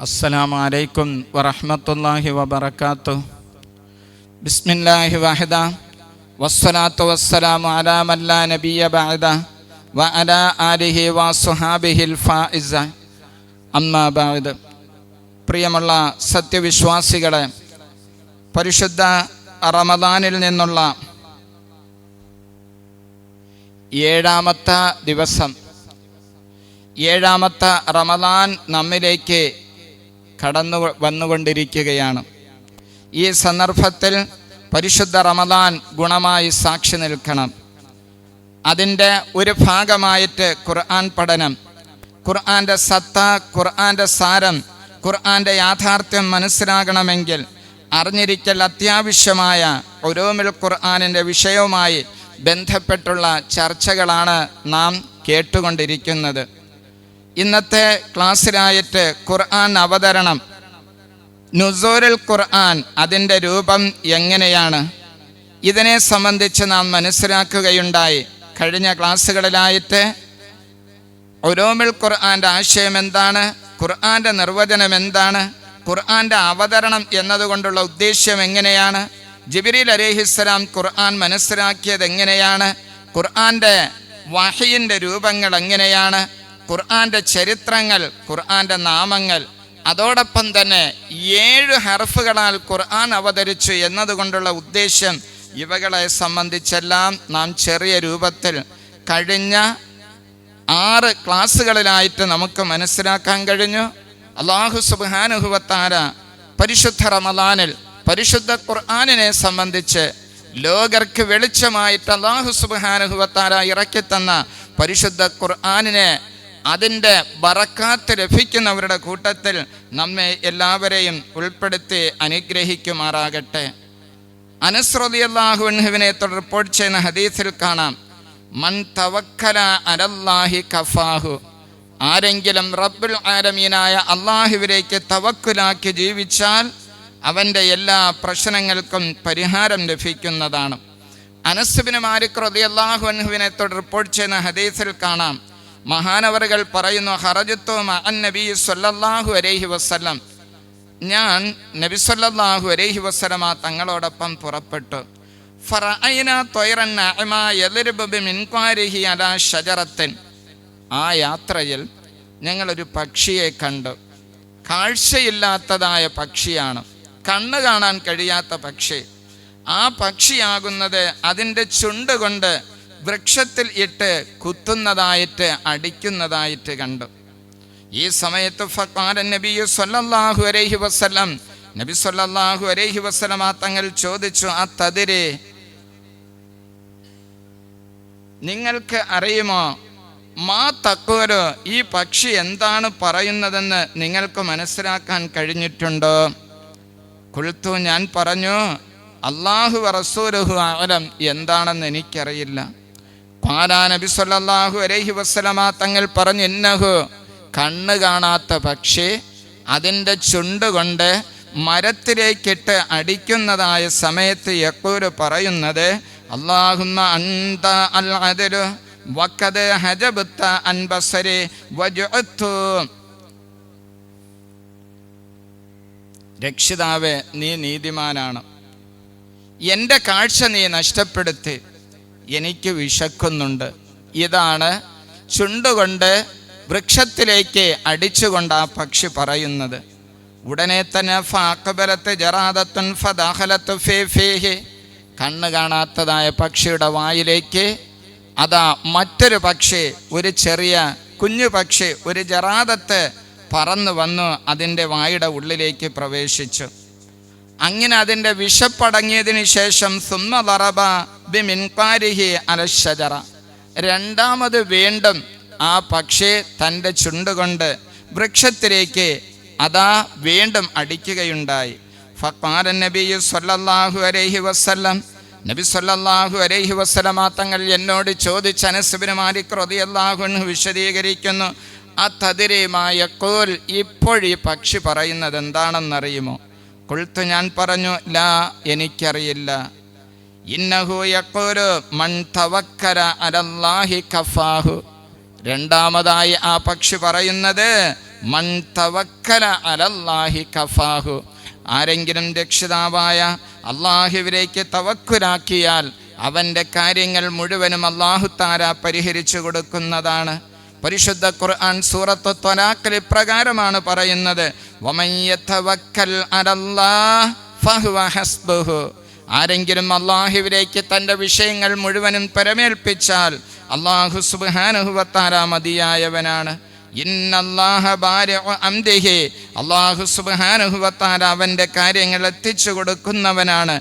السلام عليكم ورحمة الله وبركاته بسم الله وحده والصلاة والسلام على من لا نبي بعده وعلى آله وصحابه الفائزة أما بعد പ്രിയമുള്ള സത്യവിശ്വാസികളെ പരിശുദ്ധ റമദാനിൽ നിന്നുള്ള ഏഴാമത്തെ ദിവസം ഏഴാമത്തെ റമദാൻ നമ്മിലേക്ക് കടന്നു വന്നുകൊണ്ടിരിക്കുകയാണ്. ഈ സന്ദർഭത്തിൽ പരിശുദ്ധ റമദാൻ ഗുണമായി സാക്ഷി നിൽക്കണം. അതിന്റെ ഒരു ഭാഗമായിട്ട് ഖുർആൻ പഠനം ഖുർആന്റെ സത്ത ഖുർആന്റെ സാരം ഖുർആന്റെ യാഥാർത്ഥ്യം മനസ്സിലാകണമെങ്കിൽ അറിഞ്ഞിരിക്കൽ അത്യാവശ്യമായ ഒരോമിൽ ഖുർആാനിന്റെ വിഷയവുമായി ബന്ധപ്പെട്ടുള്ള ചർച്ചകളാണ് നാം കേട്ടുകൊണ്ടിരിക്കുന്നത്. ഇന്നത്തെ ക്ലാസ്സിലായിട്ട് ഖുർആൻ അവതരണം. നുസൂരുൽ ഖുർആൻ അതിന്റെ രൂപം എങ്ങനെയാണ്? ഇതിനെ സംബന്ധിച്ച് നാം മനസ്സിലാക്കുകയുണ്ടായി. കഴിഞ്ഞ ക്ലാസ്സുകളിലായിട്ട് ഒരോമിൽ ഖുർആന്റെ ആശയം എന്താണ്? ഖുർആന്റെ നിർവചനം എന്താണ്? ഖുർആന്റെ അവതരണം എന്നതുകൊണ്ടുള്ള ഉദ്ദേശ്യം എങ്ങനെയാണ്? ജിബിരിൽ അലേഹിസ്സലാം ഖുർആൻ മനസ്സിലാക്കിയത് എങ്ങനെയാണ്? ഖുർആന്റെ വഹയിന്റെ രൂപങ്ങൾ എങ്ങനെയാണ്? ഖുർആന്റെ ചരിത്രങ്ങൾ ഖുർആന്റെ നാമങ്ങൾ അതോടൊപ്പം തന്നെ ഏഴ് ഹർഫുകളാൽ ഖുർആൻ അവതരിച്ചു എന്നതുകൊണ്ടുള്ള ഉദ്ദേശ്യം ഇവകളെ സംബന്ധിച്ചെല്ലാം നാം ചെറിയ രൂപത്തിൽ കഴിഞ്ഞ ആറ് ക്ലാസ്സുകളിലായിട്ട് നമുക്ക് മനസ്സിലാക്കാൻ കഴിഞ്ഞു. അള്ളാഹു സുബാനുഹുവത്താര പരിശുദ്ധ റമദാനിൽ പരിശുദ്ധ ഖുർആാനിനെ സംബന്ധിച്ച് ലോകർക്ക് വെളിച്ചമായിട്ട് അള്ളാഹു സുബാനുഹുവത്താര ഇറക്കിത്തന്ന പരിശുദ്ധ ഖുർആാനിനെ അതിന്റെ ബറക്കാത്ത് ലഭിക്കുന്നവരുടെ കൂട്ടത്തിൽ നമ്മെ എല്ലാവരെയും ഉൾപ്പെടുത്തി അനുഗ്രഹിക്കുമാറാകട്ടെ. അനസ്രതി അള്ളാഹുവിനെ റിപ്പോർട്ട് ചെയ്യുന്ന ഹദീസിൽ കാണാം. മൻ തവക്കല അലല്ലാഹി കഫാഹു. ആരെങ്കിലും റബ്ബുൽ ആലമീനായ അള്ളാഹുവിലേക്ക് തവക്കുലാക്കി ജീവിച്ചാൽ അവന്റെ എല്ലാ പ്രശ്നങ്ങൾക്കും പരിഹാരം ലഭിക്കുന്നതാണ്. അനസുബിന് മാലിക് റതി അള്ളാഹു അൻഹുവിനെ റിപ്പോർട്ട് ചെയ്യുന്ന ഹദീസിൽ കാണാം. മഹാനവറുകൾ പറയുന്നു ഹറജത്തു അൻ നബി സല്ലല്ലാഹു അലൈഹി വസ്ലം ഞാൻ നബി സല്ലല്ലാഹു അലൈഹി വസ്ലമ തങ്ങളോടൊപ്പം പുറപ്പെട്ടു. ഷജറത്തിൻ ആ യാത്രയിൽ ഞങ്ങളൊരു പക്ഷിയെ കണ്ടു. കാഴ്ചയില്ലാത്തതായ പക്ഷിയാണ്. കണ്ണ് കാണാൻ കഴിയാത്ത പക്ഷി. ആ പക്ഷിയാകുന്നത് അതിന്റെ ചുണ്ട് കൊണ്ട് വൃക്ഷത്തിൽ ഇട്ട് കുത്തുന്നതായിട്ട് അടിക്കുന്നതായിട്ട് കണ്ടു. ഈ സമയത്ത് ഫക്കാരൻ നബി സൊല്ലാഹു അലൈഹി വസ്ലം നബി സൊല്ലാഹു അലൈഹി വസ്ലം ആ തങ്ങൾ ചോദിച്ചു ആ തതിരെ നിങ്ങൾക്ക് അറിയുമോ? മാ തക്കോര് ഈ പക്ഷി എന്താണ് പറയുന്നതെന്ന് നിങ്ങൾക്ക് മനസ്സിലാക്കാൻ കഴിഞ്ഞിട്ടുണ്ടോ? കുഴുത്തു ഞാൻ പറഞ്ഞു അള്ളാഹു റസൂലുഹു ആലം എന്താണെന്ന് എനിക്കറിയില്ല. പാലാ നബി സല്ലാഹു അലൈഹി വസ്സലമാ തങ്ങൾ പറഞ്ഞു ഇന്നഹു കണ്ണ് കാണാത്ത പക്ഷി അതിന്റെ ചുണ്ടുകൊണ്ട് മരത്തിലേക്കിട്ട് അടിക്കുന്നതായ സമയത്ത് യക്കൂര് പറയുന്നത് അള്ളാഹുന്ന അൽ രക്ഷിതാവേ നീ നീതിമാനാണ്. എന്റെ കാഴ്ച നീ നഷ്ടപ്പെടുത്തി. എനിക്ക് വിശക്കുന്നുണ്ട്. ഇതാണ് ചുണ്ടുകൊണ്ട് വൃക്ഷത്തിലേക്ക് അടിച്ചുകൊണ്ട് ആ പക്ഷി പറയുന്നത്. ഉടനെ തന്നെ ഫാക്കബലത്ത് ജറാദത്തുൻ ഫദാഹലത്ത് ഫേ ഫേഹി. കണ്ണ് കാണാത്തതായ പക്ഷിയുടെ വായിലേക്ക് അതാ മറ്റൊരു പക്ഷി ഒരു ചെറിയ കുഞ്ഞു പക്ഷി ഒരു ജറാദത്ത് പറന്നു വന്നു അതിന്റെ വായുടെ ഉള്ളിലേക്ക് പ്രവേശിച്ചു. അങ്ങനെ അതിന്റെ വിശപ്പടങ്ങിയതിന് ശേഷം സുമ്മറബ ബി മിൻകാരിഹി അലശജറ രണ്ടാമത് വീണ്ടും ആ പക്ഷി തന്റെ ചുണ്ടുകൊണ്ട് വൃക്ഷത്തിലേക്ക് അതാ വീണ്ടും അടിക്കുകയുണ്ടായി. ഫക്മാരൻ നബി സല്ലല്ലാഹു അലൈഹി വസല്ലം. നബി സല്ലല്ലാഹു അലൈഹി വസല്ലമ തങ്ങൾ എന്നോട് ചോദിച്ച അനസുബിന് മാലിക് റളിയല്ലാഹു അൻഹു വിശദീകരിക്കുന്നു ആ തതിരയുമായ കോൽ ഇപ്പോഴീ പക്ഷി പറയുന്നത് എന്താണെന്നറിയുമോ? കൊഴുത്ത് ഞാൻ പറഞ്ഞു ലാ എനിക്കറിയില്ല. രണ്ടാമതായി ആ പക്ഷി പറയുന്നത് ആരെങ്കിലും രക്ഷിതാവായ അള്ളാഹുവിലേക്ക് തവക്കുരാക്കിയാൽ അവന്റെ കാര്യങ്ങൾ മുഴുവനും അള്ളാഹുത്താര പരിഹരിച്ചു കൊടുക്കുന്നതാണ്. പരിശുദ്ധ ഖുർആൻ സൂറത്ത് ത്വനാക്കൽ ഇപ്രകാരമാണ് പറയുന്നത് ആരെങ്കിലും അള്ളാഹുവിലേക്ക് തന്റെ വിഷയങ്ങൾ മുഴുവനും പരമേൽപ്പിച്ചാൽ അള്ളാഹു സുബാനുഹുവത്താര മതിയായവനാണ്. അള്ളാഹു സുബ്ഹാനഹു അവന്റെ കാര്യങ്ങൾ എത്തിച്ചു കൊടുക്കുന്നവനാണ്.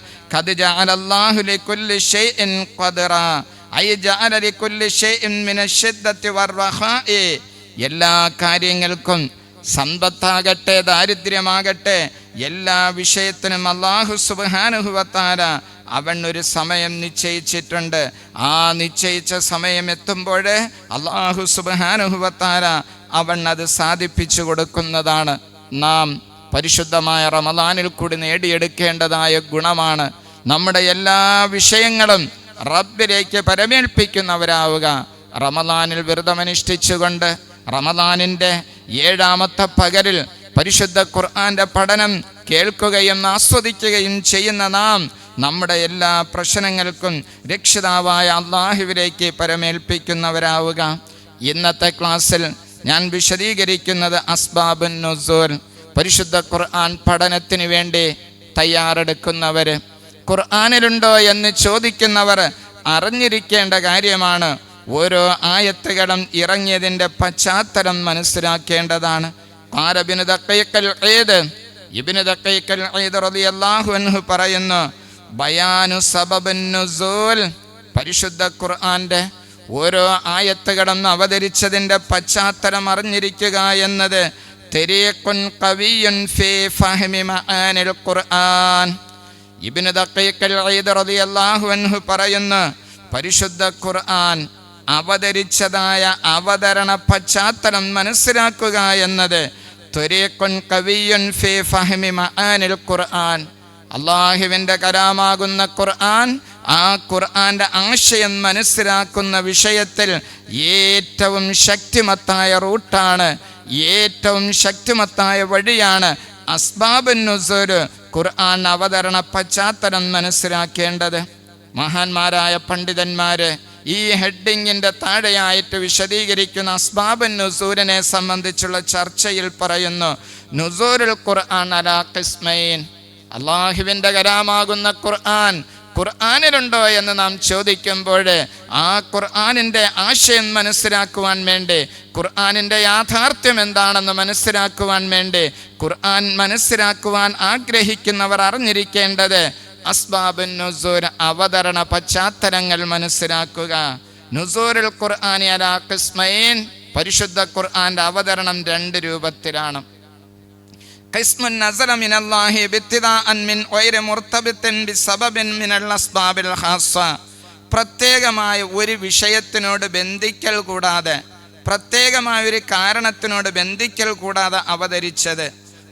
എല്ലാ കാര്യങ്ങൾക്കും സമ്പത്താകട്ടെ ദാരിദ്ര്യമാകട്ടെ എല്ലാ വിഷയത്തിനും അള്ളാഹു സുബാനുഹുവത്താര അവൻ ഒരു സമയം നിശ്ചയിച്ചിട്ടുണ്ട്. ആ നിശ്ചയിച്ച സമയം എത്തുമ്പോൾ അള്ളാഹു സുബാനുഹുവത്താര അവൻ അത് സാധിപ്പിച്ചു കൊടുക്കുന്നതാണ്. നാം പരിശുദ്ധമായ റമദാനിൽ കൂടി നേടിയെടുക്കേണ്ടതായ ഗുണമാണ്. നമ്മുടെ എല്ലാ വിഷയങ്ങളും റബ്ബിലേക്ക് പരമേൽപ്പിക്കുന്നവരാവുക. റമദാനിൽ വ്രതമനുഷ്ഠിച്ചുകൊണ്ട് റമദാനിന്റെ ഏഴാമത്തെ പകരിൽ പരിശുദ്ധ ഖുർആന്റെ പഠനം കേൾക്കുകയും ആസ്വദിക്കുകയും ചെയ്യുന്ന നാം നമ്മുടെ എല്ലാ പ്രശ്നങ്ങൾക്കും രക്ഷിതാവായ അള്ളാഹുവിലേക്ക് പരമേൽപ്പിക്കുന്നവരാവുക. ഇന്നത്തെ ക്ലാസ്സിൽ ഞാൻ വിശദീകരിക്കുന്നത് അസ്ബാബുൻ നുസൂൽ പരിശുദ്ധ ഖുർആൻ പഠനത്തിന് വേണ്ടി തയ്യാറെടുക്കുന്നവർ. ഖുർആനിലുണ്ടോ എന്ന് ചോദിക്കുന്നവർ അറിഞ്ഞിരിക്കേണ്ട കാര്യമാണ് ഓരോ ആയത്തുകളും ഇറങ്ങിയതിന്റെ പശ്ചാത്തലം മനസ്സിലാക്കേണ്ടതാണ്. പാരബിന് തക്കൈക്കൽ ഏത് ഇബിന് തക്കൈക്കൽ ഏത് റളിയല്ലാഹു അൻഹു പറയുന്നു ബയാനു സബബൻ നുസൂൽ പരിശുദ്ധ ഖുർആന്റെ ഓരോ ആയത്തുകളും അവതരിച്ചതിന്റെ പശ്ചാത്തലം അറിഞ്ഞിരിക്കുക എന്നത് തെരീഖുൻ ഖവിയുൻ ഫീ ഫഹ്മി മആനിൽ ഖുർആൻ. ഇബ്നു ദഖീഖൽ ഈദ് റളിയല്ലാഹു അൻഹു പറയുന്നു പരിശുദ്ധ ഖുർആൻ അവതരിച്ചതായ അവതരണ പശ്ചാത്തലം മനസ്സിലാക്കുക എന്നത് ഖുർആൻ. അള്ളാഹുവിന്റെ കലാമാകുന്ന ഖുർആൻ ആ ഖുർആന്റെ ആശയം മനസ്സിലാക്കുന്ന വിഷയത്തിൽ ഏറ്റവും ശക്തിമത്തായ റൂട്ടാണ് ഏറ്റവും ശക്തിമത്തായ വഴിയാണ് അസ്ബാബുൻ ഖുർആൻ അവതരണ പശ്ചാത്തലം മനസ്സിലാക്കേണ്ടത്. മഹാന്മാരായ പണ്ഡിതന്മാര് ഈ ഹെഡിങ്ങിന്റെ താഴെയായിട്ട് വിശദീകരിക്കുന്ന അസ്ബാബൻ നുസൂരിനെ സംബന്ധിച്ചുള്ള ചർച്ചയിൽ പറയുന്നു നുസൂരുൽ ഖുർആൻ അലാ ഖിസ്മൈൻ. അള്ളാഹുവിന്റെ കരാമാകുന്ന ഖുർആൻ ഖുർആാനിലുണ്ടോ എന്ന് നാം ചോദിക്കുമ്പോൾ ആ ഖുർആാനിന്റെ ആശയം മനസ്സിലാക്കുവാൻ വേണ്ടി ഖുർആാനിന്റെ യാഥാർത്ഥ്യം എന്താണെന്ന് മനസ്സിലാക്കുവാൻ വേണ്ടി ഖുർആൻ മനസ്സിലാക്കുവാൻ ആഗ്രഹിക്കുന്നവർ അറിഞ്ഞിരിക്കേണ്ടത് അസ്ബാബുൻ നുസൂർ അവതരണ പശ്ചാത്തലങ്ങൾ മനസ്സിലാക്കുക. നുസൂറുൽ ഖുർആനി അലാ കിസ്മയിൻ പരിശുദ്ധ ഖുർആന്റെ അവതരണം രണ്ട് രൂപത്തിലാണ്. നസല മിനല്ലാഹി മിൻ ബിസബബിൻ മിനൽ അസ്ബാബിൽ പ്രത്യേകമായ ഒരു വിഷയത്തിനോട് ബന്ധിക്കൽ കൂടാതെ പ്രത്യേകമായ ഒരു കാരണത്തിനോട് ബന്ധിക്കൽ കൂടാതെ അവതരിച്ചത്.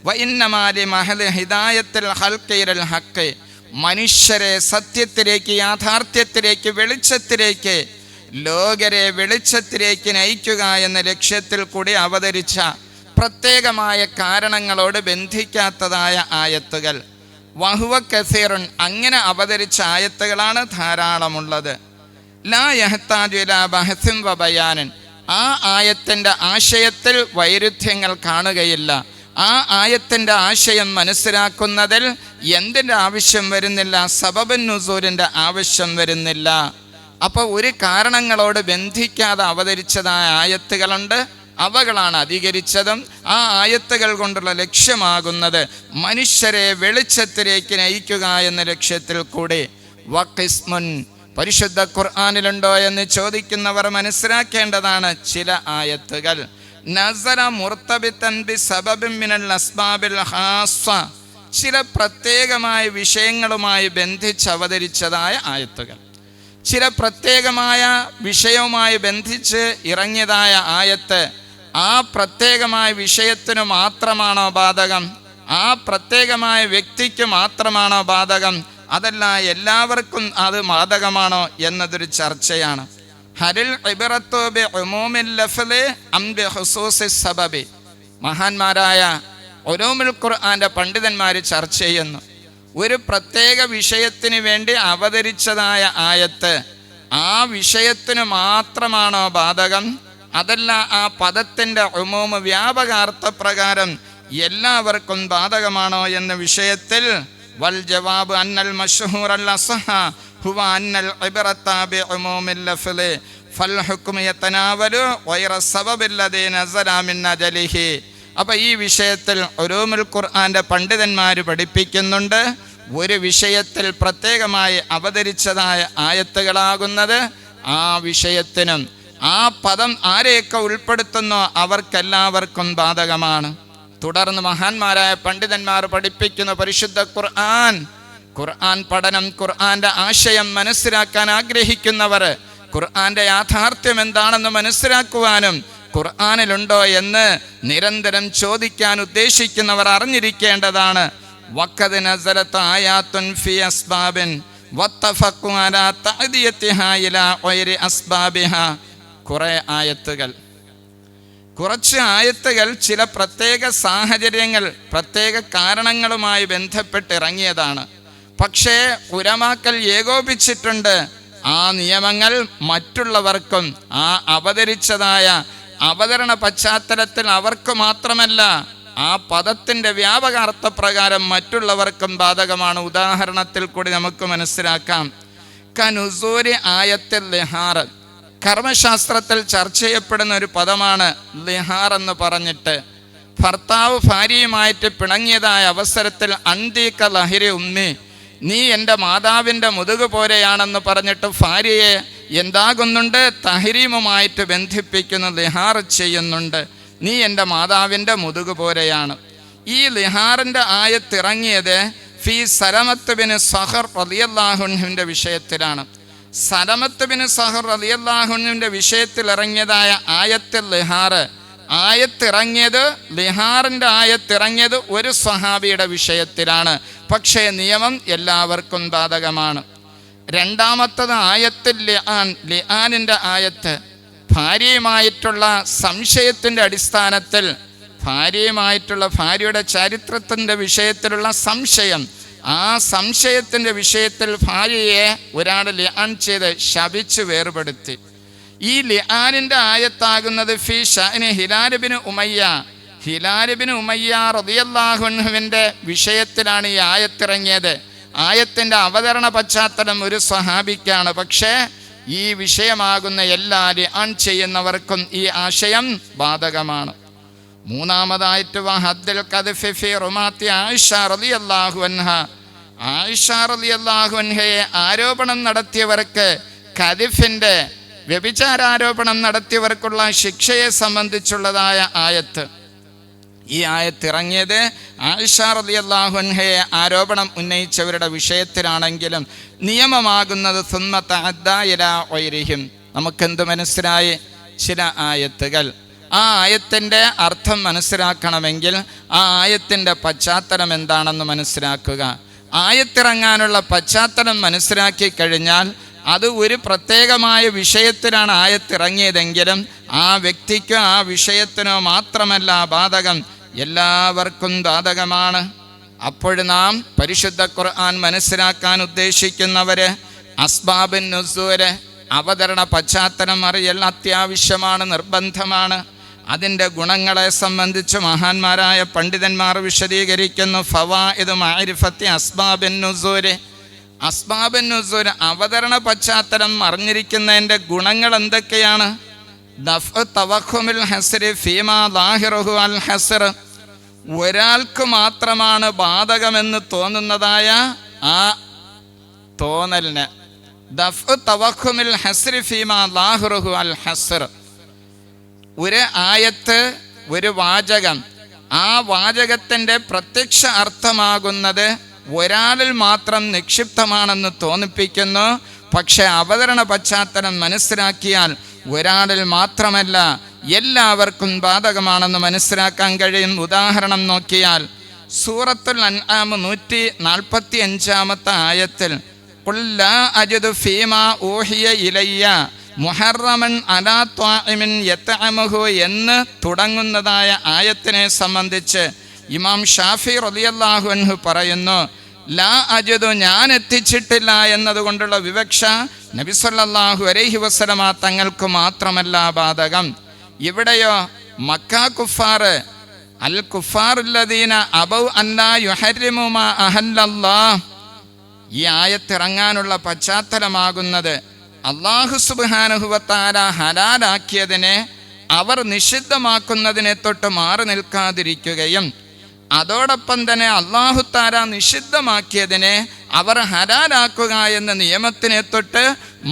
വൈന്നമാലി മഹൽ ഹിദായത്തിൽ ഹൽക്കൈരൽ ഹക്കൈ മനുഷ്യരെ സത്യത്തിലേക്ക് യാഥാർത്ഥ്യത്തിലേക്ക് വെളിച്ചത്തിലേക്ക് ലോകരെ വെളിച്ചത്തിലേക്ക് നയിക്കുക എന്ന ലക്ഷ്യത്തിൽ കൂടി അവതരിച്ച പ്രത്യേകമായ കാരണങ്ങളോട് ബന്ധിക്കാത്തതായ ആയത്തുകൾ. വഹുവ കസീറുൻ അങ്ങനെ അവതരിച്ച ആയത്തുകളാണ് ധാരാളമുള്ളത്. ലാ യഹ്താജു ഇലാ ബഹസിൻ വ ബയാനൻ. ആ ആയത്തിന്റെ ആശയത്തിൽ വൈരുദ്ധ്യങ്ങൾ കാണുകയില്ല. ആ ആയത്തിന്റെ ആശയം മനസ്സിലാക്കുന്നതിൽ എന്തിന്റെ ആവശ്യം വരുന്നില്ല? സബബൻ നുസൂരിന്റെ ആവശ്യം വരുന്നില്ല. അപ്പോൾ ഒരു കാരണങ്ങളോട് ബന്ധിക്കാതെ അവതരിച്ചതായ ആയത്തുകളുണ്ട്. അവകളാണ് അധികരിച്ചതും. ആ ആയത്തുകൾ കൊണ്ടുള്ള ലക്ഷ്യമാകുന്നത് മനുഷ്യരെ വെളിച്ചത്തിലേക്ക് നയിക്കുക എന്ന ലക്ഷ്യത്തിൽ കൂടി. വക്കിസ്മുൻ പരിശുദ്ധ ഖുർആാനിലുണ്ടോ എന്ന് ചോദിക്കുന്നവർ മനസ്സിലാക്കേണ്ടതാണ് ചില ആയത്തുകൾ. നസറ മുർത്തബിത്തൻ ബി സബബിൻ മിനൽ അസ്ബാബിൽ ചില പ്രത്യേകമായ വിഷയങ്ങളുമായി ബന്ധിച്ച് അവതരിച്ചതായ ആയത്തുകൾ. ചില പ്രത്യേകമായ വിഷയവുമായി ബന്ധിച്ച് ഇറങ്ങിയതായ ആയത്ത് ആ പ്രത്യേകമായ വിഷയത്തിനു മാത്രമാണോ ബാധകം? ആ പ്രത്യേകമായ വ്യക്തിക്ക് മാത്രമാണോ ബാധകം? അതല്ല എല്ലാവർക്കും അത് ബാധകമാണോ എന്നതൊരു ചർച്ചയാണ്. ഹരിൽ ഇബറത്തോബെ ഉമൂമിൽ ലഫലെ അം ബി ഹുസൂസി സബബി മഹാന്മാരായ ഒരോമിൽ ഖുർആന്റെ പണ്ഡിതന്മാർ ചർച്ച ചെയ്യുന്നു. ഒരു പ്രത്യേക വിഷയത്തിന് വേണ്ടി അവതരിച്ചതായ ആയത്ത് ആ വിഷയത്തിന് മാത്രമാണോ ബാധകം? അതല്ല ആ പദത്തിന്റെ ഉമൂമ് വ്യാപകാർത്ഥപ്രകാരം എല്ലാവർക്കും ബാധകമാണോ എന്ന വിഷയത്തിൽ വൽ أن അന്നൽ الأصح هو أن ഹുവ അന്നൽ اللفظ ബി ഉമൂമിൽ ലഫ്ളി ഫൽ ഹുക്മു യതനാവലു വൈറ സബബില്ലദീ നസല മിൻ അജലിഹി. അപ്പൊ ഈ വിഷയത്തിൽ ഒരൂമുൽ ഖുർആന്റെ പണ്ഡിതന്മാർ പഠിപ്പിക്കുന്നുണ്ട്. ഒരു വിഷയത്തിൽ പ്രത്യേകമായി അവതരിച്ചതായ ആയത്തുകളാകുന്നത് ആ വിഷയത്തിനും. ആ പദം ആരെയൊക്കെ ഉൾപ്പെടുത്തുന്നോ അവർക്കെല്ലാവർക്കും ബാധകമാണ്. തുടർന്ന് മഹാന്മാരായ പണ്ഡിതന്മാർ പഠിപ്പിക്കുന്ന പരിശുദ്ധ ഖുർആൻ. ഖുർആൻ പഠനം ഖുർആന്റെ ആശയം മനസ്സിലാക്കാൻ ആഗ്രഹിക്കുന്നവർ ഖുർആന്റെ യാഥാർത്ഥ്യം എന്താണെന്ന് മനസ്സിലാക്കുവാനും ഖുർആനിലുണ്ടോ എന്ന് നിരന്തരം ചോദിക്കാൻ ഉദ്ദേശിക്കുന്നവർ അറിഞ്ഞിരിക്കേണ്ടതാണ്. കുറേ ആയത്തുകൾ. കുറച്ച് ആയത്തുകൾ ചില പ്രത്യേക സാഹചര്യങ്ങൾ പ്രത്യേക കാരണങ്ങളുമായി ബന്ധപ്പെട്ട് ഇറങ്ങിയതാണ് പക്ഷേ ഉരമാക്കൽ ഏകോപിച്ചിട്ടുണ്ട് ആ നിയമങ്ങൾ മറ്റുള്ളവർക്കും ആ അവതരിച്ചതായ അവതരണ പശ്ചാത്തലത്തിൽ അവർക്ക് മാത്രമല്ല ആ പദത്തിന്റെ വ്യാപകാർത്ഥപ്രകാരം മറ്റുള്ളവർക്കും ബാധകമാണ്. ഉദാഹരണത്തിൽ കൂടി നമുക്ക് മനസ്സിലാക്കാം. കനുസൂരി ആയത്തിൽ ലിഹാർ കർമ്മശാസ്ത്രത്തിൽ ചർച്ച ചെയ്യപ്പെടുന്ന ഒരു പദമാണ് ലിഹാർ എന്ന് പറഞ്ഞിട്ട്. ഭർത്താവ് ഭാര്യയുമായിട്ട് പിണങ്ങിയതായ അവസരത്തിൽ അന്തീക്ക ലഹരി ഉമ്മി നീ എന്റെ മാതാവിന്റെ മുതുക് പോലെയാണെന്ന് പറഞ്ഞിട്ട് ഭാര്യയെ എന്താകുന്നുണ്ട്? തഹരീമുമായിട്ട് ബന്ധിപ്പിക്കുന്ന ലിഹാർ ചെയ്യുന്നുണ്ട്. നീ എന്റെ മാതാവിന്റെ മുതുക് പോലെയാണ്. ഈ ലിഹാറിന്റെ ആയത്തിറങ്ങിയത് ഫി സലമത്ത് ബിന് സഹർ റലിയല്ലാഹുവിന്റെ വിഷയത്തിലാണ്. സലമത്ത് ബിന് സഹർ റലിയല്ലാഹുവിന്റെ വിഷയത്തിൽ ഇറങ്ങിയതായ ആയത്തിൽ ലിഹാറ് ആയത്തിറങ്ങിയത് ലിഹാറിന്റെ ആയത്തിറങ്ങിയത് ഒരു സ്വഹാബിയുടെ വിഷയത്തിലാണ്. പക്ഷേ നിയമം എല്ലാവർക്കും ബാധകമാണ്. രണ്ടാമത്തത് ആയത്തിൽ ലിആൻ ലിആനിന്റെ ആയത്ത് ഭാര്യയുമായിട്ടുള്ള സംശയത്തിന്റെ അടിസ്ഥാനത്തിൽ ഭാര്യയുമായിട്ടുള്ള ഭാര്യയുടെ ചരിത്രത്തിന്റെ വിഷയത്തിലുള്ള സംശയം ആ സംശയത്തിന്റെ വിഷയത്തിൽ ഭാര്യയെ ഒരാൾ ലിആൻ ചെയ്ത് ശപിച്ച് വേർപെടുത്തി. ഈ ലിആനിന്റെ ആയത്താകുന്നത് ഫി ഷാന് ഹിലാലിബിന് ഉമയ്യ. ഹിലാലിബിന് ഉമയ്യ റതിയല്ലാഹുവിന്റെ വിഷയത്തിലാണ് ഈ ആയത്തിറങ്ങിയത്. ആയത്തിന്റെ അവതരണ പശ്ചാത്തലം ഒരു സ്വഹാബിക്കാണ്. പക്ഷേ ഈ വിഷയമാകുന്ന എല്ലാ ലിആൻ ചെയ്യുന്നവർക്കും ഈ ആശയം ബാധകമാണ്. മൂന്നാമതായിട്ട് വഹദ്ദൽ ഖദ്ഫി ഫി റുമാത്തി ആയിഷ റളിയല്ലാഹു അൻഹ. ആയിഷ റളിയല്ലാഹു അൻഹയെ ആരോപണം നടത്തിയവർക്ക് ഖദിഫിന്റെ വ്യഭിചാരോപണം നടത്തിയവർക്കുള്ള ശിക്ഷയെ സംബന്ധിച്ചുള്ളതായ ആയത്ത്. ഈ ആയത്ത് ഇറങ്ങിയത് ആയിഷ റളിയല്ലാഹു അൻഹയെ ആരോപണം ഉന്നയിച്ചവരുടെ വിഷയത്തിലാണെങ്കിലും നിയമമാകുന്നത് സുന്മത്ത അദ്ദായില ഒയരിഹിം നമുക്കെന്ത് മനസ്സിലായി? ചില ആയത്തുകൾ. ആ ആയത്തിന്റെ അർത്ഥം മനസ്സിലാക്കണമെങ്കിൽ ആ ആയത്തിന്റെ പശ്ചാത്തലം എന്താണെന്ന് മനസ്സിലാക്കുക. ആയത്തിറങ്ങാനുള്ള പശ്ചാത്തലം മനസ്സിലാക്കി കഴിഞ്ഞാൽ അത് ഒരു പ്രത്യേകമായ വിഷയത്തിലാണ് ആയത്തിറങ്ങിയതെങ്കിലും ആ വ്യക്തിക്കോ ആ വിഷയത്തിനോ മാത്രമല്ല ബാധകം. എല്ലാവർക്കും ബാധകമാണ്. അപ്പോൾ നാം പരിശുദ്ധ ഖുർആൻ മനസ്സിലാക്കാൻ ഉദ്ദേശിക്കുന്നവര് അസ്ബാബിൻ നുസൂര് അവതരണ പശ്ചാത്തലം അറിയൽ അത്യാവശ്യമാണ് നിർബന്ധമാണ്. അതിന്റെ ഗുണങ്ങളെ സംബന്ധിച്ച് മഹാന്മാരായ പണ്ഡിതന്മാർ വിശദീകരിക്കുന്നു. ഫവാ ഇത് മാരിഫത്തി അസ്ബാബിൻ നുസൂര്. അസ്ബാബിൻ നുസൂര് അവതരണ പശ്ചാത്തലം അറിഞ്ഞിരിക്കുന്നതിന്റെ ഗുണങ്ങൾ എന്തൊക്കെയാണ്? ദഫ് ഒരാൾക്ക് മാത്രമാണ് ബാധകമെന്ന് തോന്നുന്നതായ ആ തോന്നലിന്. ദഫ് തവഖുമിൽ ഹസ്രി ഫീമാ ലാഹിറുഹു അൽ ഒരു ആയത്ത് ഒരു വാചകം. ആ വാചകത്തിന്റെ പ്രത്യക്ഷ അർത്ഥമാകുന്നത് ഒരാളിൽ മാത്രം നിക്ഷിപ്തമാണെന്ന് തോന്നിപ്പിക്കുന്നു. പക്ഷെ അവതരണ പശ്ചാത്തലം മനസ്സിലാക്കിയാൽ ഒരാളിൽ മാത്രമല്ല എല്ലാവർക്കും ബാധകമാണെന്ന് മനസ്സിലാക്കാൻ കഴിയും. ഉദാഹരണം നോക്കിയാൽ സൂറത്തുൽ അൻആം നൂറ്റി നാൽപ്പത്തി അഞ്ചാമത്തെ ആയത്തിൽ "ഖുൽ ലാ ഫീമാ ഊഹിയ ഇലയ്യ മുഹറമൻ അലാ ത്വാഇമിൻ യത്തഅമഹു എന്ന് തുടങ്ങുന്നതായ ആയത്തിനെ സംബന്ധിച്ച് ഇമാം ഷാഫി റളിയല്ലാഹു അൻഹു പറയുന്നു ലാ അജദു ഞാൻ എത്തിച്ചിട്ടില്ല എന്നതുകൊണ്ടുള്ള വിവക്ഷ നബി സല്ലല്ലാഹു അലൈഹി വസല്ലമ തങ്ങൾക്ക് മാത്രമല്ല ബാധകം. ഇവിടെയോ മക്ക കുഫാർ അൽ കുഫാറുല്ലദീന അബൗ അല്ലാ യുഹരിമുമാ അഹല്ലാ ഈ ആയത്തിറങ്ങാനുള്ള പശ്ചാത്തലമാകുന്നത് അള്ളാഹു സുബാനുഹുവത്താര ഹലാലാക്കിയതിനെ അവർ നിഷിദ്ധമാക്കുന്നതിനെ തൊട്ട് മാറി നിൽക്കാതിരിക്കുകയും അതോടൊപ്പം തന്നെ അള്ളാഹു താര നിഷിദ്ധമാക്കിയതിനെ അവർ ഹലാലാക്കുക എന്ന നിയമത്തിനെ തൊട്ട്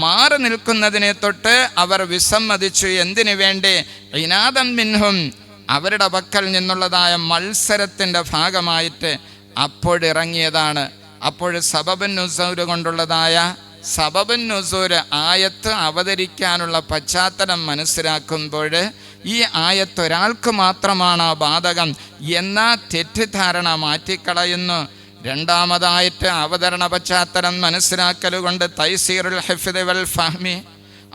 മാറി നിൽക്കുന്നതിനെ തൊട്ട് അവർ വിസമ്മതിച്ചു. എന്തിനു വേണ്ടി? ഇനാദൻ മിൻഹും അവരുടെ പക്കൽ നിന്നുള്ളതായ മത്സരത്തിന്റെ ഭാഗമായിട്ട് അപ്പോഴിറങ്ങിയതാണ്. അപ്പോൾ സബബൻ നുസൂര് കൊണ്ടുള്ളതായ സബബൻ നുസൂര് ആയത്ത് അവതരിക്കാനുള്ള പശ്ചാത്തലം മനസ്സിലാക്കുമ്പോൾ ഈ ആയത്ത് ഒരാൾക്ക് മാത്രമാണ് ബാധകം എന്ന തെറ്റിദ്ധാരണ മാറ്റിക്കളയുന്നു. രണ്ടാമതായിട്ട് അവതരണ പശ്ചാത്തലം മനസ്സിലാക്കലുകൊണ്ട് തൈസീറുൽ ഹെഫിദ് വൽ ഫഹ്മി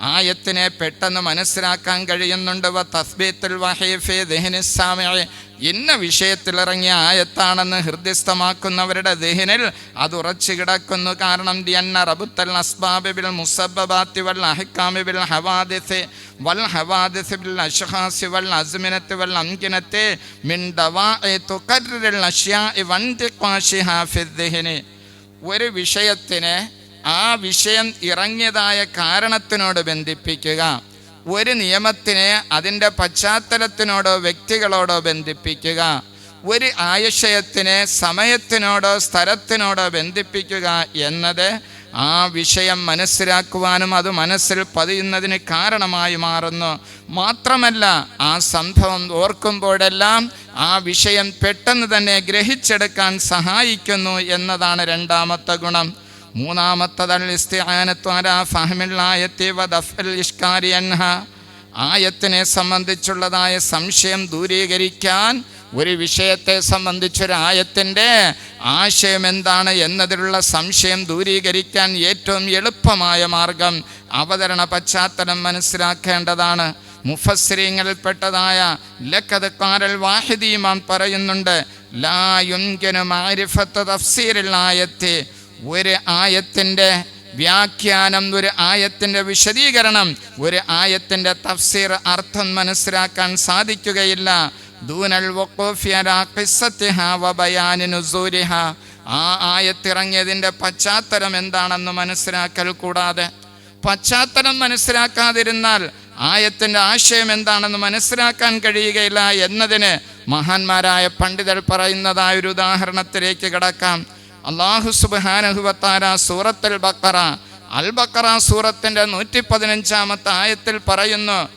ആയത്തിനെ പെട്ടെന്ന് മനസ്സിലാക്കാൻ കഴിയുന്നുണ്ട്. വ തസ്ബീത്തുൽ വഹീഫെ ദിഹ്നി സാമിഇ ഇന്ന വിഷയത്തിൽ ഇറങ്ങിയ ആയത്താണെന്ന് ഹൃദ്യസ്ഥമാക്കുന്നവരുടെ ദഹിനിൽ അത് ഉറച്ചു കിടക്കുന്നു. കാരണം ദി അന്ന റബുത്തൽ അസ്ബാബിൽ ബിൽ മുസബ്ബബാത്തി വൽ അഹ്കാമി ബിൽ ഹവാദിസ്. വൽ ഹവാദിസ് ബിൽ അഷ്ഖാസി വൽ അസ്മിനത്തി വൽ അംകിനത്തി. മിൻ ദവാഇ തുഖർറിൽ അഷ്യാഇ വൻതിഖാശിഹാ ഫി ദിഹ്നി. ഒരു വിഷയത്തിനെ ആ വിഷയം ഇറങ്ങിയതായ കാരണത്തിനോട് ബന്ധിപ്പിക്കുക. ഒരു നിയമത്തിനെ അതിന്റെ പശ്ചാത്തലത്തിനോടോ വ്യക്തികളോടോ ബന്ധിപ്പിക്കുക. ഒരു ആശയത്തിനെ സമയത്തിനോടോ സ്ഥലത്തിനോടോ ബന്ധിപ്പിക്കുക എന്നത് ആ വിഷയം മനസ്സിലാക്കുവാനും അത് മനസ്സിൽ പതിയുന്നതിന് കാരണമായി മാറുന്നു. മാത്രമല്ല ആ സംഭവം ഓർക്കുമ്പോഴെല്ലാം ആ വിഷയം പെട്ടെന്ന് തന്നെ ഗ്രഹിച്ചെടുക്കാൻ സഹായിക്കുന്നു എന്നതാണ് രണ്ടാമത്തെ ഗുണം. മൂന്നാമത്തതൽ ആയത്തിനെ സംബന്ധിച്ചുള്ളതായ സംശയം ദൂരീകരിക്കാൻ ഒരു വിഷയത്തെ സംബന്ധിച്ചൊരു ആയത്തിന്റെ ആശയം എന്താണ് എന്നതിലുള്ള സംശയം ദൂരീകരിക്കാൻ ഏറ്റവും എളുപ്പമായ മാർഗം അവതരണ പശ്ചാത്തലം മനസ്സിലാക്കേണ്ടതാണ്. മുഫസ്സിരിങ്ങളിൽപ്പെട്ടതായ ലക്കത് കാരൽ വാഹിദീമാൻ പറയുന്നുണ്ട് ലാ യുൻകനു മാരിഫത്ത് തഫ്സീരിൽ ആയത്തെ ഒരു ആയത്തിന്റെ വ്യാഖ്യാനം ഒരു ആയത്തിന്റെ വിശദീകരണം ഒരു ആയത്തിന്റെ തഫ്സീർ അർത്ഥം മനസ്സിലാക്കാൻ സാധിക്കുകയില്ല. ദൂനൽ ആ ആയത്തിറങ്ങിയതിന്റെ പശ്ചാത്തലം എന്താണെന്ന് മനസ്സിലാക്കൽ കൂടാതെ പശ്ചാത്തലം മനസ്സിലാക്കാതിരുന്നാൽ ആയത്തിന്റെ ആശയം എന്താണെന്ന് മനസ്സിലാക്കാൻ കഴിയുകയില്ല എന്നതിന് മഹാന്മാരായ പണ്ഡിതർ പറയുന്നതായ ഒരു ഉദാഹരണത്തിലേക്ക് കിടക്കാം. അള്ളാഹു സുബാനഹുവത്താര സൂറത്തുൽ ബക്കറ അൽ ബക്കറ സൂറത്തിന്റെ നൂറ്റി പതിനഞ്ചാമത്തെ ആയത്തിൽ പറയുന്നു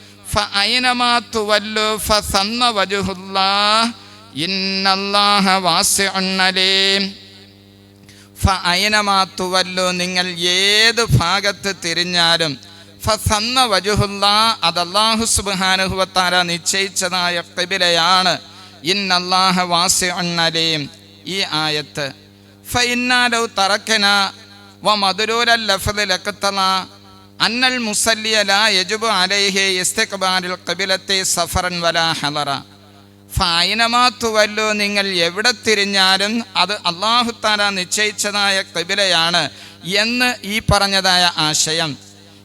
നിങ്ങൾ ഏത് ഭാഗത്ത് തിരിഞ്ഞാലും ഫസന്ന വജുഹുല്ല അത് അള്ളാഹു സുബാനുഹുവത്താര നിശ്ചയിച്ചതായ കബിലയാണ് ഇന്നല്ലാഹ വാസി അലീം. ഈ ആയത്ത് ഫഇന്നാലൗ തറക്കന വ മധുരൂരൽ ലഫദ് ലക്കത്തല അന്നൽ മുസല്ലിയ ലാ യജുബു അലൈഹി ഇസ്തിഖ്ബാലിൽ ഖബിലത്തെ സഫറൻ വലാ ഹലറ ഫായിനമാത്തുവല്ലോ നിങ്ങൾ എവിടെ തിരിഞ്ഞാലും അത് അള്ളാഹുത്താല നിശ്ചയിച്ചതായ കബിലയാണ് എന്ന് ഈ പറഞ്ഞതായ ആശയം.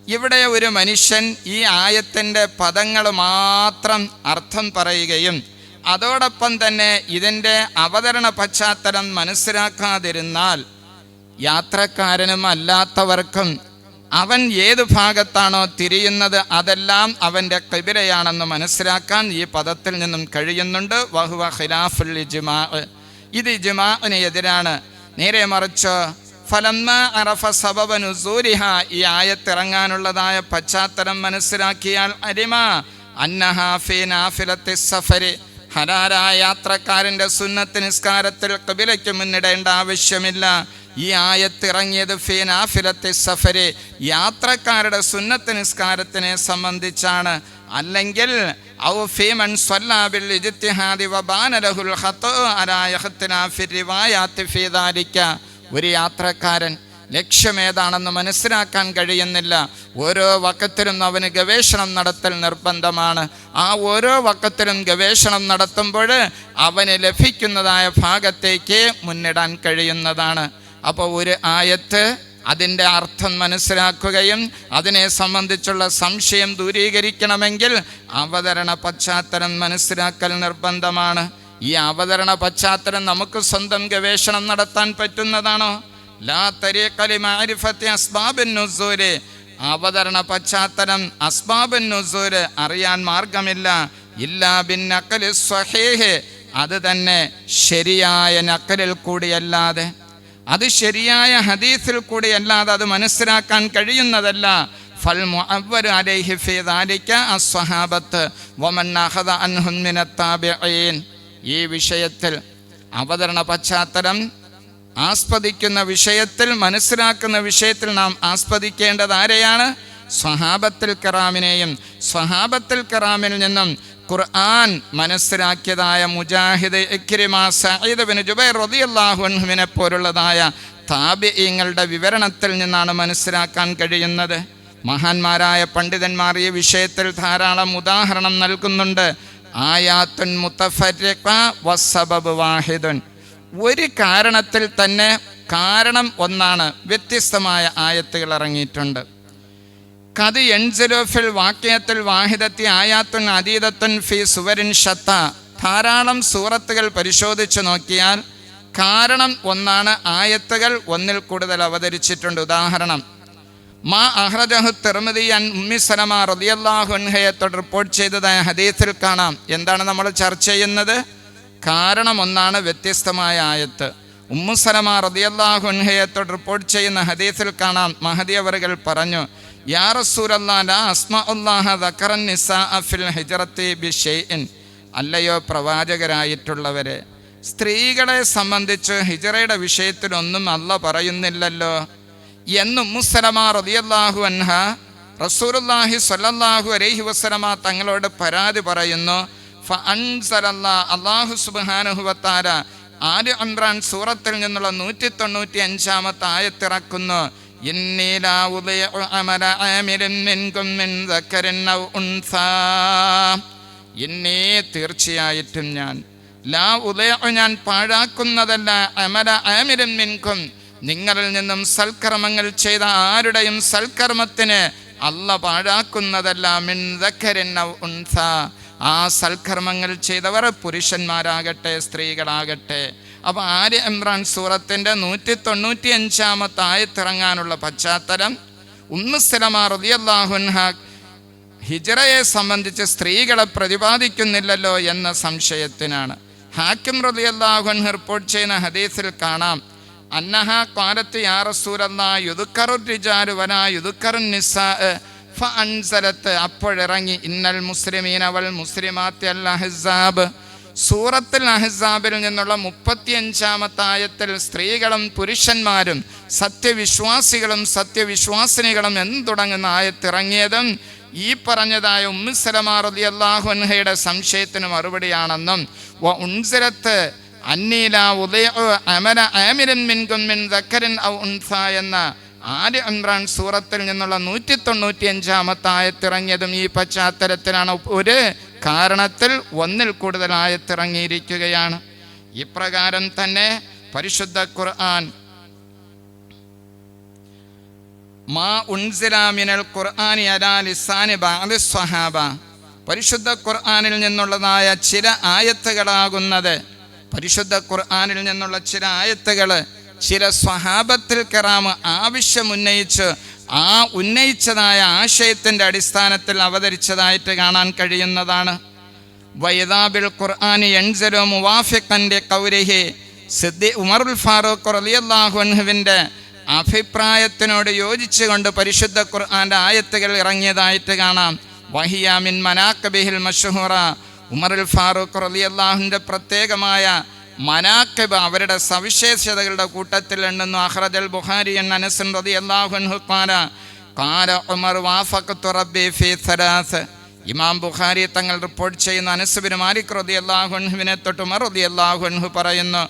ഇവിടെ ഒരു മനുഷ്യൻ ഈ ആയത്തിന്റെ പദങ്ങൾ മാത്രം അർത്ഥം പറയുകയും അതോടൊപ്പം തന്നെ ഇതിന്റെ അവതരണ പശ്ചാത്തലം മനസ്സിലാക്കാതിരുന്നാൽ യാത്രക്കാരനും അല്ലാത്തവർക്കും അവൻ ഏത് ഭാഗത്താണോ തിരിയുന്നത് അതെല്ലാം അവന്റെ കബിരയാണെന്ന് മനസ്സിലാക്കാൻ ഈ പദത്തിൽ നിന്നും കഴിയുന്നുണ്ട്. വഹുവ ഖിലാഫുൽ ഇജ്മാ ഇത് ഇജ്മാന് എതിരാണ്. നേരെ മറിച്ച് ഫലമ്മ അറഫ സബബ നുസൂരിഹ ഈ ആയത്തിറങ്ങാനുള്ളതായ പശ്ചാത്തലം മനസ്സിലാക്കിയാൽ അരിമ. അന്നഹാഫി നാഫിലത്തി സഫരി. ഹരാരായ യാത്രക്കാരന്റെ സുന്നത്ത് നിസ്കാരത്തിൽ കബിലയ്ക്ക് മുന്നിടേണ്ട ആവശ്യമില്ല. ഈ ആയത്തിറങ്ങിയത് ഫീനാഫിലത്തെ സഫരെ യാത്രക്കാരുടെ സുന്നത്ത് നിസ്കാരത്തിനെ സംബന്ധിച്ചാണ്. അല്ലെങ്കിൽ ഒരു യാത്രക്കാരൻ ലക്ഷ്യമേതാണെന്ന് മനസ്സിലാക്കാൻ കഴിയുന്നില്ല. ഓരോ വക്കത്തിലും അവന് ഗവേഷണം നടത്തൽ നിർബന്ധമാണ്. ആ ഓരോ വക്കത്തിലും ഗവേഷണം നടത്തുമ്പോൾ അവന് ലഭിക്കുന്നതായ ഭാഗത്തേക്ക് മുന്നിടാൻ കഴിയുന്നതാണ്. അപ്പോൾ ഒരു ആയത്ത് അതിന്റെ അർത്ഥം മനസ്സിലാക്കുകയും അതിനെ സംബന്ധിച്ചുള്ള സംശയം ദൂരീകരിക്കണമെങ്കിൽ അവതരണ പശ്ചാത്തലം മനസ്സിലാക്കൽ നിർബന്ധമാണ്. ഈ അവതരണ പശ്ചാത്തലം നമുക്ക് സ്വന്തം ഗവേഷണം നടത്താൻ പറ്റുന്നതാണോ? അവതരണ പശ്ചാത്തലം അസ്ബാബിൻ നുസൂര് അറിയാൻ മാർഗമില്ല. ഇല്ലാ ബിൻ നക്കലി സ്വഹേഹ്. അത് തന്നെ ശരിയായ നക്കലിൽ കൂടിയല്ലാതെ. അത് ശരിയായ ഹദീസിൽ കൂടി അല്ലാതെ അത് മനസ്സിലാക്കാൻ കഴിയുന്നതല്ല. ഫൽ ഈ വിഷയത്തിൽ അവതരണ പശ്ചാത്തലം ആസ്പദിക്കുന്ന വിഷയത്തിൽ മനസ്സിലാക്കുന്ന വിഷയത്തിൽ നാം ആസ്പദിക്കേണ്ടത് ആരെയാണ്? സ്വഹാബത്തിൽ കറാമിനെയും സ്വഹാബത്തിൽ കറാമിൽ നിന്നും ഖുർആൻ മനസ്സിലാക്കിയതായ മുജാഹിദ് ഇക്രിമ ജുബൈർ റളിയല്ലാഹു പോലുള്ളതായ താബിഈങ്ങളുടെ വിവരണത്തിൽ നിന്നാണ് മനസ്സിലാക്കാൻ കഴിയുന്നത്. മഹാന്മാരായ പണ്ഡിതന്മാർ ഈ വിഷയത്തിൽ ധാരാളം ഉദാഹരണം നൽകുന്നുണ്ട്. ആയാത്തുൻ മുത്തഫരിഖ വസബബ് വാഹിദുൻ. ഒരു കാരണത്തിൽ തന്നെ കാരണം ഒന്നാണ് വ്യത്യസ്തമായ ആയത്തുകൾ ഇറങ്ങിയിട്ടുണ്ട്. കത് എൻസലോഫിൽ വാക്യത്തിൽ വാഹിദത്തി ആയാത്തുൻ അതീതത്തുൻ ഫി സുവരിൻ ഷത്ത. ധാരാളം സൂറത്തുകൾ പരിശോധിച്ചു നോക്കിയാൽ കാരണം ഒന്നാണ് ആയത്തുകൾ ഒന്നിൽ കൂടുതൽ അവതരിച്ചിട്ടുണ്ട്. ഉദാഹരണം മാ അഹ്റജഹു തിർമതി അൻ ഉമ്മി സലമ റളിയല്ലാഹു അൻഹയെ റിപ്പോർട്ട് ചെയ്തതായ ഹദീസിൽ കാണാം. എന്താണ് നമ്മൾ ചർച്ച ചെയ്യുന്നത്? കാരണം ഒന്നാണ് വ്യത്യസ്തമായ ആയത്ത്. ഉമ്മു സലമ റളിയല്ലാഹു അൻഹയെ റിപ്പോർട്ട് ചെയ്യുന്ന ഹദീസിൽ കാണാം. മഹദി അവറുകൾ പറഞ്ഞു യാ റസൂലല്ലാ അസ്മഉല്ലാഹ ദക്കറൻ ഫിൽ ഹിജ്റത്തി ബിഷൈഇൻ. അല്ലയോ പ്രവാചകരായിട്ടുള്ളവരെ സ്ത്രീകളെ സംബന്ധിച്ച് ഹിജറയുടെ വിഷയത്തിലൊന്നും അല്ല പറയുന്നില്ലല്ലോ എന്ന് മുസ്സലമ റളിയല്ലാഹു അൻഹ റസൂലുള്ളാഹി സ്വല്ലല്ലാഹു അലൈഹി വസല്ലമ തങ്ങളോട് പരാതി പറയുന്നു. ഫഅൻസലല്ലാ സുബാനുഹുവത്താര ആര് ഇമ്രാൻ സൂറത്തിൽ നിന്നുള്ള നൂറ്റി തൊണ്ണൂറ്റി അഞ്ചാമത്തെ ആയത്തിറക്കുന്നു എന്നെ തീർച്ചയായിട്ടും ഞാൻ. ലാ ഉദയ ഞാൻ പാഴാക്കുന്നതല്ല അമല അമിരൻ മിൻകും. നിങ്ങളിൽ നിന്നും സൽക്കർമ്മങ്ങൾ ചെയ്ത ആരുടെയും സൽക്കർമ്മത്തിന് അല്ല പാഴാക്കുന്നതല്ല മിൻ ദക്കരൻ ഉൻസ. ആ സൽക്കർമ്മങ്ങൾ ചെയ്തവർ പുരുഷന്മാരാകട്ടെ സ്ത്രീകളാകട്ടെ. അപ്പോൾ ആര്യ ഇമ്രാൻ സൂറത്തിന്റെ നൂറ്റി തൊണ്ണൂറ്റി അഞ്ചാമത്തെ ആയത്തിറങ്ങാനുള്ള പശ്ചാത്തലം ഉമ്മുസലമ റളിയല്ലാഹുൻഹ ഹിജറയെ സംബന്ധിച്ച് സ്ത്രീകളെ പ്രതിപാദിക്കുന്നില്ലല്ലോ എന്ന സംശയത്തിനാണ്. ഹാക്കിം റളിയല്ലാഹുൻ റിപ്പോർട്ട് ചെയ്യുന്ന ഹദീസിൽ കാണാം. അന്നഹ കാലത്ത് യാ റസൂലല്ലാ യുദുക്കറു റിജാലു വലാ യുദുക്കറു നിസാ ഫഅൻസലത്ത് അപ്പോഴിറങ്ങി ഇന്നൽ മുസ്ലിമീൻ വൽ മുസ്ലിമാത്തി അൽ അഹ്സാബ്. സൂറത്തുൽ അഹ്സാബിൽ നിന്നുള്ള മുപ്പത്തിയഞ്ചാമത്തെ ആയത്തിൽ സ്ത്രീകളും പുരുഷന്മാരും സത്യവിശ്വാസികളും സത്യവിശ്വാസിനികളും എന്ന് തുടങ്ങുന്ന ആയത്തിറങ്ങിയതും ഈ പറഞ്ഞതായ ഉമ്മുസലമാ അലി അള്ളാഹുൻഹയുടെ സംശയത്തിന് മറുപടിയാണെന്നും വ ഉൻസിലത്ത് അന്നീല ഉദയ അമല ആമിരൻ മിൻകുൻ മിൻ ദക്കരൻ ഔ ഉൻസ എന്ന ആര്യ ഇമ്രാൻ സൂറത്തിൽ നിന്നുള്ള നൂറ്റി തൊണ്ണൂറ്റി അഞ്ചാമത്തെ ആയത്തിറങ്ങിയതും ഈ പശ്ചാത്തലത്തിലാണ് ഒരു കാരണത്തിൽ ഒന്നിൽ കൂടുതൽ ആയത്തിറങ്ങിയിരിക്കുകയാണ് ഇപ്രകാരം തന്നെ പരിശുദ്ധ ഖുർആൻ മാ ഉൻസിലാമിനൽ ഖുർആനി അലാ ലിസാനി ബാലി സ്വഹാബ. പരിശുദ്ധ ഖുർആനിൽ നിന്നുള്ളതായ ചില ആയത്തുകളാകുന്നത് പരിശുദ്ധ ഖുർആനിൽ നിന്നുള്ള ചില ആയത്തുകൾ ചില സ്വഹാബത്തിൽ കറാമ് ആവശ്യമുന്നയിച്ച് ആ ഉന്നയിച്ചതായ ആശയത്തിന്റെ അടിസ്ഥാനത്തിൽ അവതരിച്ചതായിട്ട് കാണാൻ കഴിയുന്നതാണ്. വൈദാബിൽ ഖുർആാനി എൻസലോ മുവാഫിഖന്റെ കൗരഹി സിദ്ദി ഉമറുൽ ഫാറൂഖ് റളിയല്ലാഹു അൻഹുവിന്റെ അഭിപ്രായത്തിനോട് യോജിച്ചുകൊണ്ട് പരിശുദ്ധ ഖുർആാന്റെ ആയത്തുകൾ ഇറങ്ങിയതായിട്ട് കാണാം. വഹിയാമിൻ മനാക്കബിഹിൽ മഷഹൂറ. ഉമറുൽ ഫാറൂഖ് റലിയല്ലാഹുവിന്റെ പ്രത്യേകമായ മനാക്കബ് അവരുടെ സവിശേഷതകളുടെ കൂട്ടത്തിൽ ഉണ്ടെന്നു അഹ്റജൽ ബുഖാരി എൻ അനസൻ റതി അൻഹു ഖാല ഖാല ഉമർ വാഫഖത്തു റബ്ബി ഫീ സലാസ്. ഇമാം ബുഖാരി തങ്ങൾ റിപ്പോർട്ട് ചെയ്യുന്ന അനസുബിന് മാലിക് റതി അള്ളാഹുൻഹുവിനെ തൊട്ട് മറുതി അള്ളാഹുൻഹു പറയുന്നു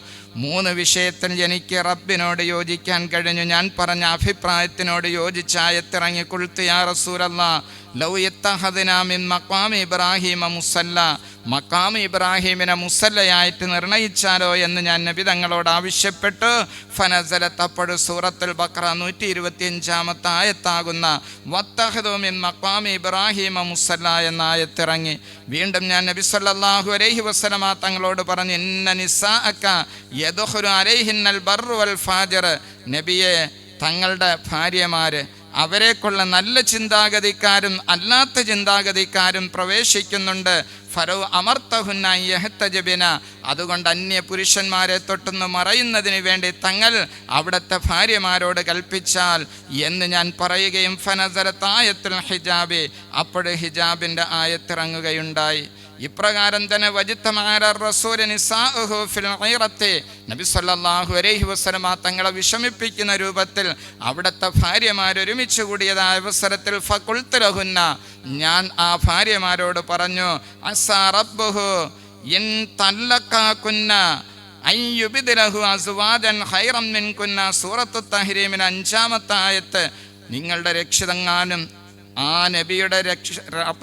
മൂന്ന് വിഷയത്തിൽ എനിക്ക് റബ്ബിനോട് യോജിക്കാൻ കഴിഞ്ഞു. ഞാൻ പറഞ്ഞ അഭിപ്രായത്തിനോട് യോജിച്ചായത്തിറങ്ങി കുൾത്തിയാ റസൂലല്ലാ ലൗ യത്തഹദിനാ മിൻ മഖാമി ഇബ്രാഹിമ മുസല്ല. മക്കാമി ഇബ്രാഹിമിനെ മുസല്ലയായിട്ട് നിർണയിച്ചാലോ എന്ന് ഞാൻ നബി തങ്ങളോട് ആവശ്യപ്പെട്ട് ഫനസല അപ്പോൾ സൂറത്തുൽ ബക്ര നൂറ്റി ഇരുപത്തിയഞ്ചാമത്തെ ആയത്താകുന്ന വത്തഹദോമിൻ മക്കാം ഇബ്രാഹിമ മുസല്ല എന്ന ആയത്തിറങ്ങി. വീണ്ടും ഞാൻ നബി സല്ലാഹു അലൈഹി വസല്ലമ തങ്ങളോട് പറഞ്ഞു ഇന്ന നിസാഅക യദുഹുരു അലൈഹിന്നൽ ഫാജർ ഫാജിർ. നബിയെ തങ്ങളുടെ ഭാര്യമാര് അവരെക്കുള്ള നല്ല ചിന്താഗതിക്കാരും അല്ലാത്ത ചിന്താഗതിക്കാരും പ്രവേശിക്കുന്നുണ്ട്. ഫരോ അമർത്തഹുന്ന അതുകൊണ്ട് അന്യ പുരുഷന്മാരെ തൊട്ടെന്ന് മറയുന്നതിന് വേണ്ടി തങ്ങൾ അവിടുത്തെ ഭാര്യമാരോട് കൽപ്പിച്ചാൽ എന്ന് ഞാൻ പറയുകയും ഫനസരത്തായത്തിൽ ഹിജാബി. അപ്പോൾ ഹിജാബിന്റെ ആയത്തിറങ്ങുകയുണ്ടായി. ഇപ്രകാരം തന്നെ നബി സല്ലല്ലാഹു അലൈഹി വസല്ലമ തങ്ങളെ വിഷമിപ്പിക്കുന്ന രൂപത്തിൽ അവിടുത്തെ ഭാര്യമാരൊരുമിച്ച് കൂടിയതായ അവസരത്തിൽ ഫകുൽത്തുലഹുന്ന ഞാൻ ആ ഭാര്യമാരോട് പറഞ്ഞു അസാ എൻ തല്ലക്കാക്കുന്ന സൂറത്തു തഹരീമിന് അഞ്ചാമത്തെ ആയത്ത്. നിങ്ങളുടെ രക്ഷിതങ്ങാനും ആ നബിയുടെ രക്ഷ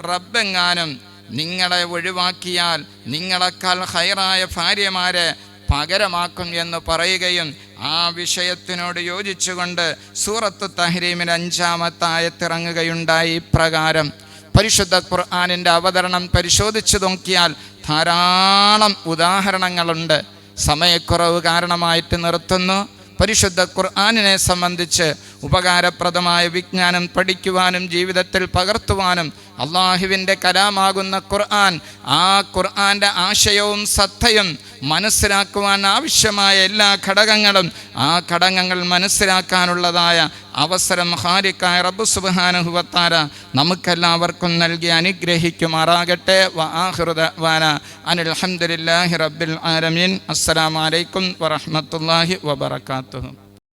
റബ്ബെങ്ങാനും നിങ്ങളെ ഒഴിവാക്കിയാൽ നിങ്ങളെക്കാൾ ഹൈറായ ഭാര്യമാരെ പകരമാക്കും എന്ന് പറയുകയും ആ വിഷയത്തിനോട് യോജിച്ചുകൊണ്ട് സൂറത്ത് തഹരീമിൽ അഞ്ചാമത്തെ ആയത്തിറങ്ങുകയുണ്ടായി ഇപ്രകാരം. പരിശുദ്ധ ഖുർആാനിന്റെ അവതരണം പരിശോധിച്ചു നോക്കിയാൽ ധാരാളം ഉദാഹരണങ്ങളുണ്ട്. സമയക്കുറവ് കാരണമായിട്ട് നിർത്തുന്നു. പരിശുദ്ധ ഖുർആാനിനെ സംബന്ധിച്ച് ഉപകാരപ്രദമായ വിജ്ഞാനം പഠിക്കുവാനും ജീവിതത്തിൽ പകർത്തുവാനും അള്ളാഹുവിന്റെ കലാമാകുന്ന ഖുർആൻ ആ ഖുർആന്റെ ആശയവും സത്തയും മനസ്സിലാക്കുവാൻ ആവശ്യമായ എല്ലാ ഘടകങ്ങളും ആ ഘടകങ്ങൾ മനസ്സിലാക്കാനുള്ളതായ അവസരം ഹാരിക്കായ റബ്ബു സുബാനുഹുവത്താര നമുക്കെല്ലാവർക്കും നൽകി അനുഗ്രഹിക്കുമാറാകട്ടെ. വാന അനിൽ അഹമ്മദില്ലാഹി റബ്ബിൽ ആലമീൻ. അസ്സലാമലൈക്കും വറഹമത്തല്ലാഹി വബർക്കാത്തു